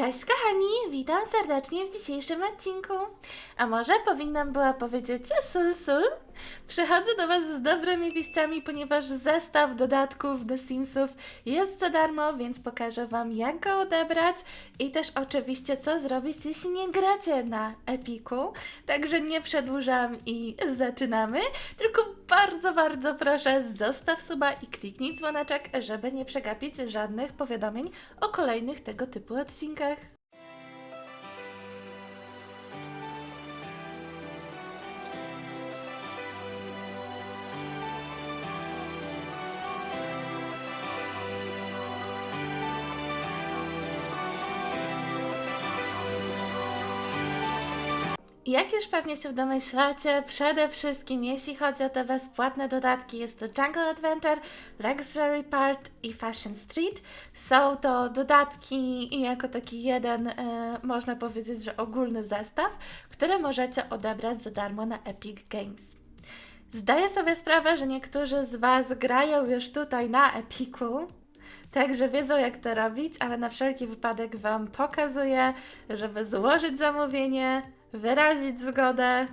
Cześć kochani, witam serdecznie w dzisiejszym odcinku. A może powinnam była powiedzieć sul sul? Przychodzę do Was z dobrymi wieściami, ponieważ zestaw dodatków do Simsów jest za darmo, więc pokażę Wam jak go odebrać i też oczywiście co zrobić, jeśli nie gracie na Epiku. Także nie przedłużam i zaczynamy, tylko bardzo, bardzo proszę zostaw suba i kliknij dzwoneczek, żeby nie przegapić żadnych powiadomień o kolejnych tego typu odcinkach. Jak już pewnie się domyślacie, przede wszystkim jeśli chodzi o te bezpłatne dodatki, jest to Jungle Adventure, Luxury Part i Fashion Street. Są to dodatki i jako taki jeden, e, można powiedzieć, że ogólny zestaw, które możecie odebrać za darmo na Epic Games. Zdaję sobie sprawę, że niektórzy z Was grają już tutaj na Epiku, Także wiedzą jak to robić, ale na wszelki wypadek Wam pokazuję, żeby złożyć zamówienie, wyrazić zgodę.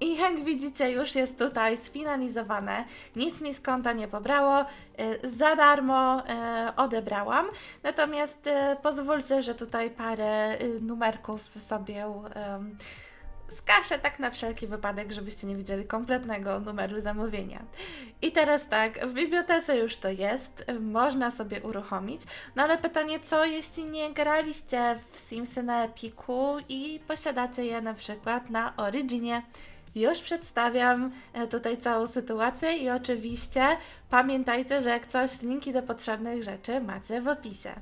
I jak widzicie, już jest tutaj sfinalizowane. Nic mi z konta nie pobrało, y, za darmo y, odebrałam. Natomiast y, pozwólcie, że tutaj parę numerków sobie ym, skaszę tak na wszelki wypadek, żebyście nie widzieli kompletnego numeru zamówienia. I teraz tak, w bibliotece już to jest, można sobie uruchomić, no ale pytanie, co jeśli nie graliście w Simsy na Epiku i posiadacie je na przykład na Originie? Już przedstawiam e, tutaj całą sytuację i oczywiście pamiętajcie, że jak coś, linki do potrzebnych rzeczy macie w opisie.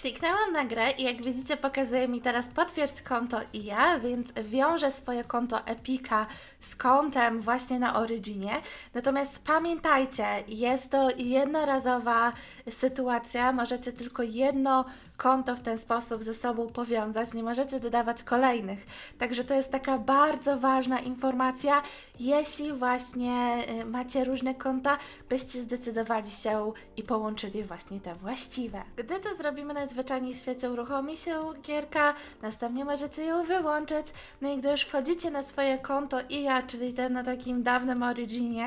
Kliknęłam na grę i jak widzicie pokazuje mi teraz potwierdź konto i ja, więc wiążę swoje konto Epika z kontem właśnie na Originie. Natomiast pamiętajcie, jest to jednorazowa sytuacja, możecie tylko jedno konto w ten sposób ze sobą powiązać, nie możecie dodawać kolejnych. Także to jest taka bardzo ważna informacja, jeśli właśnie y, macie różne konta, byście zdecydowali się i połączyli właśnie te właściwe. Gdy to zrobimy najzwyczajniej w świecie uruchomi się gierka, następnie możecie ją wyłączyć, no i gdy już wchodzicie na swoje konto i ja, czyli ten na takim dawnym Originie,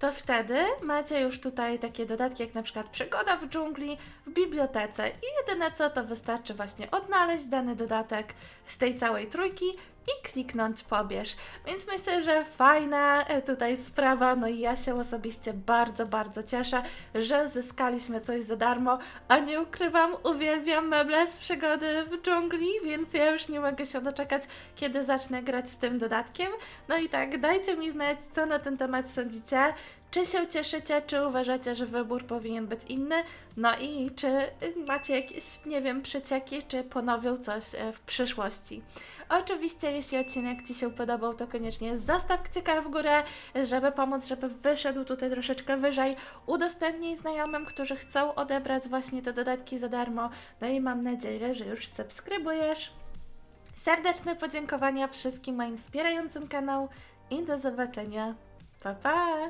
to wtedy macie już tutaj takie dodatki jak na przykład przygoda w dżungli w bibliotece. I jedyne co to wystarczy właśnie odnaleźć dany dodatek z tej całej trójki i kliknąć pobierz. Więc myślę, że fajna e, tutaj sprawa, no i ja się osobiście bardzo, bardzo cieszę, że zyskaliśmy coś za darmo, a nie ukrywam, uwielbiam meble z przygody w dżungli, więc ja już nie mogę się doczekać, kiedy zacznę grać z tym dodatkiem. No i tak, dajcie mi znać, co na ten temat sądzicie. Czy się cieszycie, czy uważacie, że wybór powinien być inny? No i czy macie jakieś, nie wiem, przecieki, czy ponowią coś e, w przyszłości? Oczywiście, jeśli odcinek Ci się podobał, to koniecznie zostaw kciuka w górę, żeby pomóc, żeby wyszedł tutaj troszeczkę wyżej. Udostępnij znajomym, którzy chcą odebrać właśnie te dodatki za darmo. No i mam nadzieję, że już subskrybujesz. Serdeczne podziękowania wszystkim moim wspierającym kanał i do zobaczenia. Pa, pa!